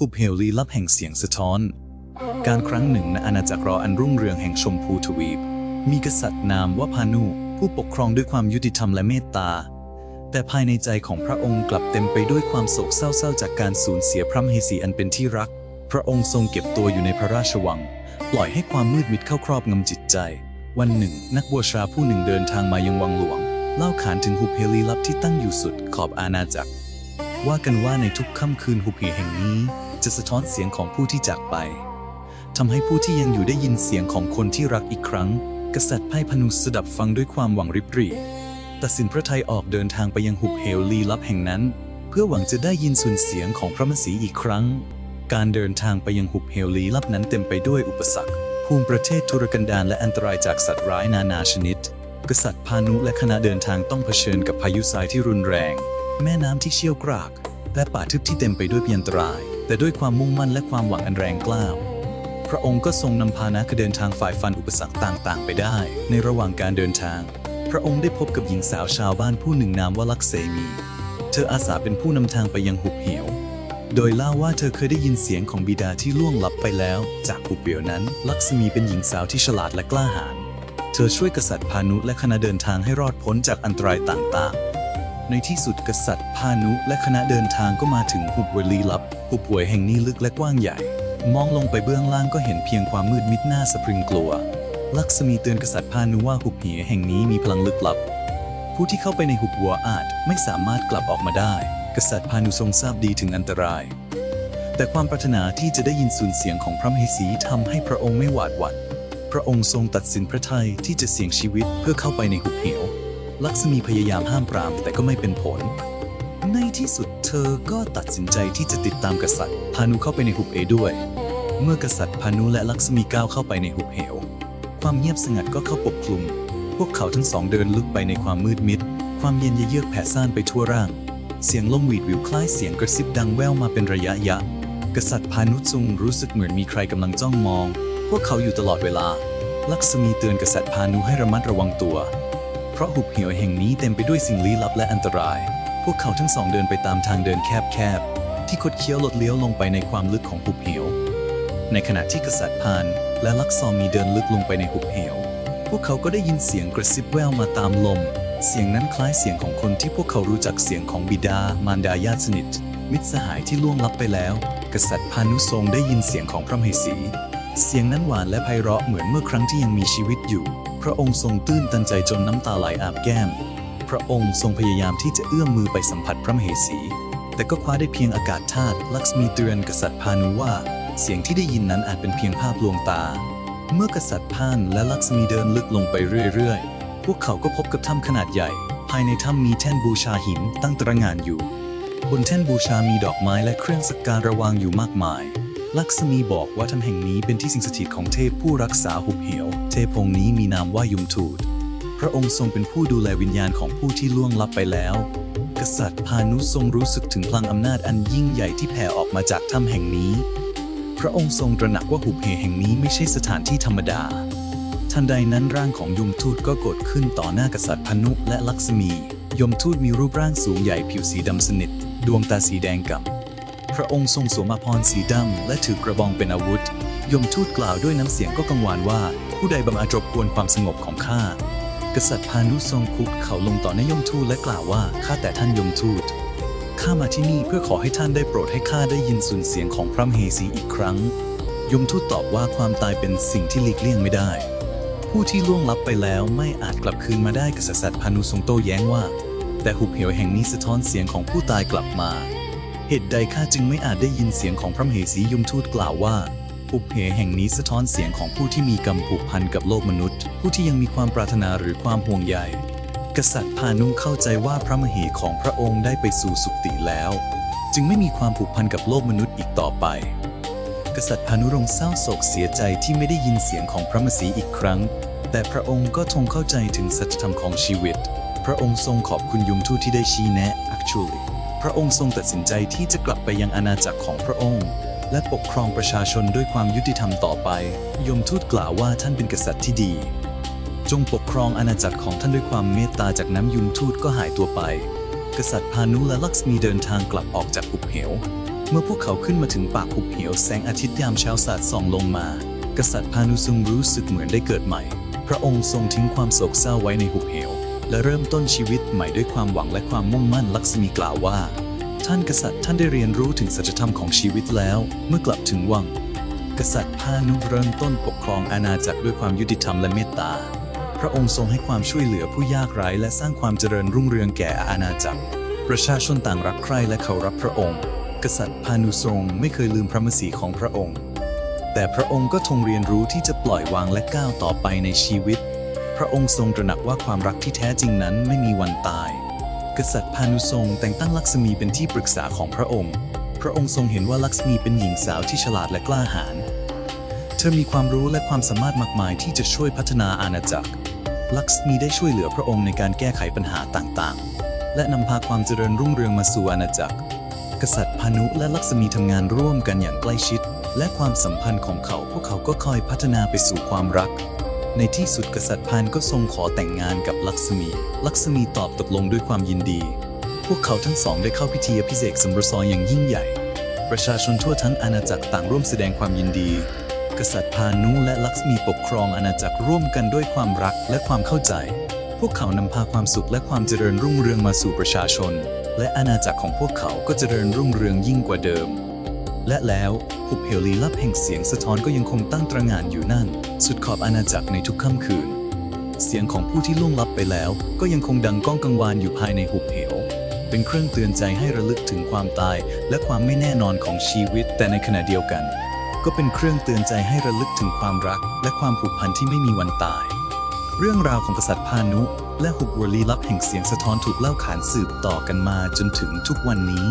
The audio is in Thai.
หุบเหวลี้ลับแห่งเสียงสะท้อน การครั้งหนึ่งในอาณาจักรรออันรุ่งเรืองแห่งชมพูทวีป มีกษัตริย์นามว่าพานุ ผู้ปกครองด้วยความยุติธรรมและเมตตา แต่ภายในใจของพระองค์กลับเต็มไปด้วยความโศกเศร้าจากการสูญเสียพระมเหสีอันเป็นที่รัก พระองค์ทรงเก็บตัวอยู่ในพระราชวัง ปล่อยให้ความมืดมิดเข้าครอบงำจิตใจ วันหนึ่ง นักบวชราผู้หนึ่งเดินทางมายังวังหลวงเล่าขานถึงหุบเหวลี้ลับที่ตั้งอยู่สุดขอบอาณาจักร ว่ากันว่าในทุกค่ำคืนหุบเหวแห่งนี้ จะสะท้อนเสียงของผู้ที่จากไปทำให้ผู้ที่ยังอยู่ได้ยินเสียงของคนที่รักอีกครั้ง กษัตริย์ไพ่พนุสดับฟังด้วยความหวังริบรี่ตัดสินพระทัยออกเดินทางไปยังหุบเหวลี้ลับแห่งนั้น เพื่อหวังจะได้ยินสุนเสียงของพระมสีอีกครั้ง การเดินทางไปยังหุบเหวลี้ลับนั้นเต็มไปด้วยอุปสรรคภูมิประเทศทุรกันดารและอันตรายจากสัตว์ร้ายนานาชนิด กษัตริย์พานุและคณะเดินทางต้องเผชิญกับพายุทรายที่รุนแรง แม่น้ำที่เชี่ยวกราก และป่าทึบที่เต็มไปด้วยพยันตราย แต่ด้วยความมุ่งมั่นและความหวังอันแรงกล้า พระองค์ก็ทรงนำพานะเดินทางฝ่ายฟันอุปสรรคต่างๆ ไปได้ ในระหว่างการเดินทาง พระองค์ได้พบกับหญิงสาวชาวบ้านผู้หนึ่งนามว่าลักเซมี เธออาสาเป็นผู้นำทางไปยังหุบเหวโดยเล่าว่าเธอเคยได้ยินเสียงของบิดาที่ล่วงลับไปแล้ว จากหุบเหวนั้น ลักษมีเป็นหญิงสาวที่ฉลาดและกล้าหาญ เธอช่วยกษัตริย์พานุและคณะเดินทางให้รอดพ้นจากอันตรายต่างๆ ในที่สุดกษัตริย์ พานุและคณะเดินทางก็มาถึงหุบเวลีลับ หุบหวยแห่งนี้ลึกและกว้างใหญ่ มองลงไปเบื้องล่างก็เห็นเพียงความมืดมิดหน้าสะพรึงกลัว ลักษมีเตือนกษัตริย์พานุว่าหุบเหวแห่งนี้มีพลังลึกลับ ผู้ที่เข้าไปในหุบหัวอาจไม่สามารถกลับออกมาได้ กษัตริย์พานุทรงทราบดีถึงอันตราย แต่ความปรารถนาที่จะได้ยินสูนเสียงของพระมเหสีทำให้พระองค์ไม่หวาดหวั่นพระองค์ทรงตัดสินพระทัยที่จะเสี่ยงชีวิตเพื่อเข้าไปในหุบเหว ลักษมีพยายามห้ามปรามแต่ก็ไม่เป็นผล ในที่สุดเธอก็ตัดสินใจที่จะติดตามกษัตริย์ พานุเข้าไปในหุบเหวด้วย เมื่อกษัตริย์พานุและลักษมีก้าวเข้าไปในหุบเหว ความเงียบสงัดก็เข้าปกคลุม พวกเขาทั้งสองเดินลึกไปในความมืดมิด ความเย็นเยือกแผ่ซ่านไปทั่วร่าง เสียงลมหวีดวิวคล้ายเสียงกระซิบดังแว่วมาเป็นระยะยะ กษัตริย์พานุทรงรู้สึกเหมือนมีใครกำลังจ้องมอง พวกเขาอยู่ตลอดเวลา ลักษมีเตือนกษัตริย์พานุให้ระมัดระวังตัว เพราะหุบเหวแห่งนี้เต็มไปด้วยสิ่งลี้ลับและอันตราย พวกเขาทั้งสองเดินไปตามทางเดินแคบๆ ที่คดเคี้ยวลดเลี้ยวลงไปในความลึกของหุบเหว ในขณะที่กษัตริย์พานและลักซอมีเดินลึกลงไปในหุบเหว พวกเขาก็ได้ยินเสียงกระซิบแววมาตามลม เสียงนั้นคล้ายเสียงของคนที่พวกเขารู้จักเสียงของบิดา มารดาญาติสนิท มิตรสหายที่ล่วงลับไปแล้ว กษัตริย์พานุทรงได้ยินเสียงของพระมเหสี เสียงนั้นหวานและไพเราะเหมือนเมื่อครั้งที่ยังมีชีวิตอยู่ พระองค์ทรงตื้นตันใจจนน้ำตาไหลอาบแก้ม พระองค์ทรงพยายามที่จะเอื้อมมือไปสัมผัสพระมเหสี แต่ก็คว้าได้เพียงอากาศธาตุลักษมีเตือนกษัตริย์พานุว่า เสียงที่ได้ยินนั้นอาจเป็นเพียงภาพลวงตา เมื่อกษัตริย์พานและลักษมีเดินลึกลงไปเรื่อยๆ พวกเขาก็พบกับถ้ำขนาดใหญ่ ภายในถ้ำมีแท่นบูชาหินตั้งตระหง่านอยู่ บนแท่นบูชามีดอกไม้และเครื่องสักการะวางอยู่มากมาย ลักษมีบอกว่าถ้ำแห่งนี้เป็นที่สิงสถิตของเทพผู้รักษาหุบเหว เทพองค์นี้มีนามว่ายุมทูต พระองค์ทรงเป็นผู้ดูแลวิญญาณของผู้ที่ล่วงลับไปแล้ว กษัตริย์พานุทรงรู้สึกถึงพลังอำนาจอันยิ่งใหญ่ที่แผ่ออกมาจากถ้ำแห่งนี้ พระองค์ทรงตระหนักว่าหุบเหวแห่งนี้ไม่ใช่สถานที่ธรรมดา ทันใดนั้นร่างของยมทูตก็กดขึ้นต่อหน้ากษัตริย์พานุและลักษมี ยมทูตมีรูปร่างสูงใหญ่ผิวสีดำสนิท ดวงตาสีแดงก่ำ ระองค์ทรงสวมอาภรสีดำและถือกระบองเป็นอาวุธ ยมทูตกล่าวด้วยน้ำเสียงก็กังวานว่า ผู้ใดบังอาจรบกวนความสงบของข้า กษัตริย์พานุทรงคุกเข่าลงต่อหน้ายมทูตและกล่าวว่าข้าแต่ท่านยมทูตข้ามาที่นี่เพื่อขอให้ท่านได้โปรดให้ข้าได้ยินสุนเสียงของพระมเหสีอีกครั้ง ยมทูตตอบว่าความตายเป็นสิ่งที่หลีกเลี่ยงไม่ได้ ผู้ที่ล่วงลับไปแล้วไม่อาจกลับคืนมาได้กษัตริย์พานุทรงโต้แย้งว่า แต่หุบเหวแห่งนี้สะท้อนเสียงของผู้ตายกลับมา เหตุใดข้าจึงไม่อาจได้ยินเสียงของพระมเหสียุมทูตกล่าวว่าหุเหวแห่งนี้สะท้อนเสียงของผู้ที่มีกรรมผูกพันกับโลกมนุษย์ ผู้ที่ยังมีความปรารถนาหรือความห่วงใยกษัตริย์พานุเข้าใจว่าพระมเหของพระองค์ได้ไปสู่สุคติแล้ว จึงไม่มีความผูกพันกับโลกมนุษย์อีกต่อไป กษัตริย์พานุรงค์เศร้าโศกเสียใจที่ไม่ได้ยินเสียงของพระมสีอีกครั้ง แต่พระองค์ก็ทงเข้าใจถึงสัจธรรมของชีวิต พระองค์ทรงขอบคุณยุมทูตที่ได้ชี้แนะ actually พระองค์ทรงตัดสินใจที่จะกลับไปยังอาณาจักรของพระองค์ และปกครองประชาชนด้วยความยุติธรรมต่อไป ยมทูตกล่าวว่าท่านเป็นกษัตริย์ที่ดี จงปกครองอาณาจักรของท่านด้วยความเมตตาจากน้ำยมทูตก็หายตัวไป กษัตริย์พานุและลักษมีเดินทางกลับออกจากหุบเหว เมื่อพวกเขาขึ้นมาถึงปากหุบเหวแสงอาทิตย์ยามเช้าสาดส่องลงมา กษัตริย์พานุซุงรู้สึกเหมือนได้เกิดใหม่ พระองค์ทรงทิ้งความโศกเศร้าไว้ในหุบเหว และเริ่มต้นชีวิตใหม่ด้วยความหวังและความมุ่งมั่นลักษมีกล่าวว่า ท่านกษัตริย์ท่านได้เรียนรู้ถึงสัจธรรมของชีวิตแล้ว เมื่อกลับถึงวัง กษัตริย์พานุเริ่มต้นปกครองอาณาจักรด้วยความยุติธรรมและเมตตา พระองค์ทรงให้ความช่วยเหลือผู้ยากไร้และสร้างความเจริญรุ่งเรืองแก่อาณาจักร ประชาชนต่างรักใคร่และเคารพพระองค์ กษัตริย์พานุทรงไม่เคยลืมพระมสีของพระองค์ แต่พระองค์ก็ทรงเรียนรู้ที่จะปล่อยวางและก้าวต่อไปในชีวิต พระองค์ทรงตระหนักว่าความรักที่แท้จริงนั้นไม่มีวันตาย กษัตริย์พานุทรงแต่งตั้งลักษมีเป็นที่ปรึกษาของพระองค์ พระองค์ทรงเห็นว่าลักษมีเป็นหญิงสาวที่ฉลาดและกล้าหาญ เธอมีความรู้และความสามารถมากมายที่จะช่วยพัฒนาอาณาจักร ลักษมีได้ช่วยเหลือพระองค์ในการแก้ไขปัญหาต่างๆ และนำพาความเจริญรุ่งเรืองมาสู่อาณาจักร กษัตริย์พานุและลักษมีทำงานร่วมกันอย่างใกล้ชิด และความสัมพันธ์ของเขาพวกเขาก็ค่อยพัฒนาไปสู่ความรัก ในที่สุดกษัตริย์พานก็ทรงขอแต่งงานกับลักษมี ลักษมีตอบตกลงด้วยความยินดี พวกเขาทั้งสองได้เข้าพิธีอภิเษกสมรสอย่างยิ่งใหญ่ ประชาชนทั่วทั้งอาณาจักรต่างร่วมแสดงความยินดี กษัตริย์พานุและลักษมีปกครองอาณาจักรร่วมกันด้วยความรักและความเข้าใจ พวกเขานำพาความสุขและความเจริญรุ่งเรืองมาสู่ประชาชน และอาณาจักรของพวกเขาก็เจริญรุ่งเรืองยิ่งกว่าเดิม และแล้วหุบเหวลีลับแห่งเสียงสะท้อนก็ยังคงตั้งตระหง่านอยู่นั่น สุดขอบอาณาจักรในทุกค่ำคืน เสียงของผู้ที่ล่วงลับไปแล้ว ก็ยังคงดังก้องกังวานอยู่ภายในหุบเหว เป็นเครื่องเตือนใจให้ระลึกถึงความตาย และความไม่แน่นอนของชีวิต แต่ในขณะเดียวกัน ก็เป็นเครื่องเตือนใจให้ระลึกถึงความรัก และความผูกพันที่ไม่มีวันตาย เรื่องราวของกษัตริย์พานุ และหุบหัวลีลับแห่งเสียงสะท้อนถูกเล่าขานสืบต่อกันมาจนถึงทุกวันนี้